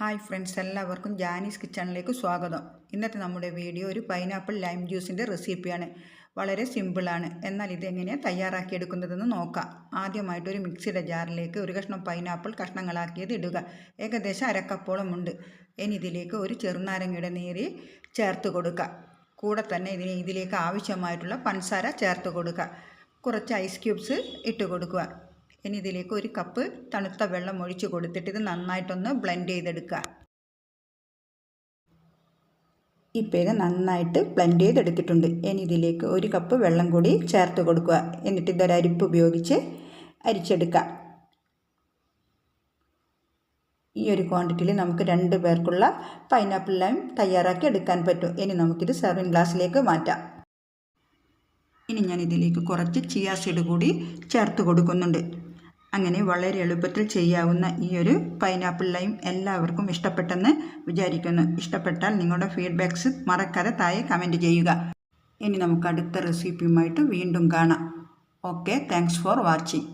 Hi friends എല്ലാവർക്കും ജാനീസ് കിച്ചണിലേക്ക് സ്വാഗതം. ഇന്നത്തെ നമ്മുടെ വീഡിയോ ഒരു പൈനാപ്പിൾ ലൈം ജ്യൂസിന്റെ റെസിപ്പിയാണ്. വളരെ സിമ്പിളാണ്. എന്നാൽ ഇതെങ്ങനെയാണ് തയ്യാറാക്കിയെടുക്കുന്നതെന്ന് നോക്കാം. ആദ്യമായിട്ട് ഒരു മിക്സിയുടെ ജാറിലേക്ക് ഒരു കഷ്ണം പൈനാപ്പിൾ കഷ്ണങ്ങളാക്കിയത് ഇടുക. ഏകദേശം അരക്കപ്പോളം ഉണ്ട് ഇനി ഇതിലേക്ക് ഒരു ചെറുനാരങ്ങയുടെ നീര് ചേർത്ത് കൊടുക്കുക. കൂടെ തന്നെ ഇതിന് ഇതിലേക്ക് ആവശ്യമായിട്ടുള്ള പഞ്ചസാര ചേർത്ത് കൊടുക്കുക. കുറച്ച് ഐസ് ക്യൂബ്സ് ഇട്ട് കൊടുക്കുക. ഇനി ഇതിലേക്ക് ഒരു കപ്പ് തണുത്ത വെള്ളം ഒഴിച്ച് കൊടുത്തിട്ട് ഇത് നന്നായിട്ടൊന്ന് ബ്ലെൻഡ് ചെയ്തെടുക്കുക. ഇപ്പം ഇത് നന്നായിട്ട് ബ്ലെൻഡ് ചെയ്തെടുത്തിട്ടുണ്ട്. ഇനി ഇതിലേക്ക് ഒരു കപ്പ് വെള്ളം കൂടി ചേർത്ത് കൊടുക്കുക. എന്നിട്ട് ഇതൊരു അരിപ്പ് ഉപയോഗിച്ച് അരിച്ചെടുക്കുക. ഈ ഒരു ക്വാണ്ടിറ്റിയിൽ നമുക്ക് രണ്ട് പേർക്കുള്ള പൈനാപ്പിൾ ലൈം തയ്യാറാക്കി എടുക്കാൻ പറ്റും. ഇനി നമുക്കിത് സെർവിങ് ഗ്ലാസ്സിലേക്ക് മാറ്റാം. ഇനി ഞാൻ ഇതിലേക്ക് കുറച്ച് ചിയാ സീഡ് കൂടി ചേർത്ത് കൊടുക്കുന്നുണ്ട്. അങ്ങനെ വളരെ എളുപ്പത്തിൽ ചെയ്യാവുന്ന ഈ ഒരു പൈനാപ്പിൾ ലൈം എല്ലാവർക്കും ഇഷ്ടപ്പെട്ടെന്ന് വിചാരിക്കുന്നു. ഇഷ്ടപ്പെട്ടാൽ നിങ്ങളുടെ ഫീഡ്ബാക്ക്സ് മറക്കാതെ താഴെ കമന്റ് ചെയ്യുക. ഇനി നമുക്ക് അടുത്ത റെസിപ്പിയുമായിട്ട് വീണ്ടും കാണാം. Okay thanks for watching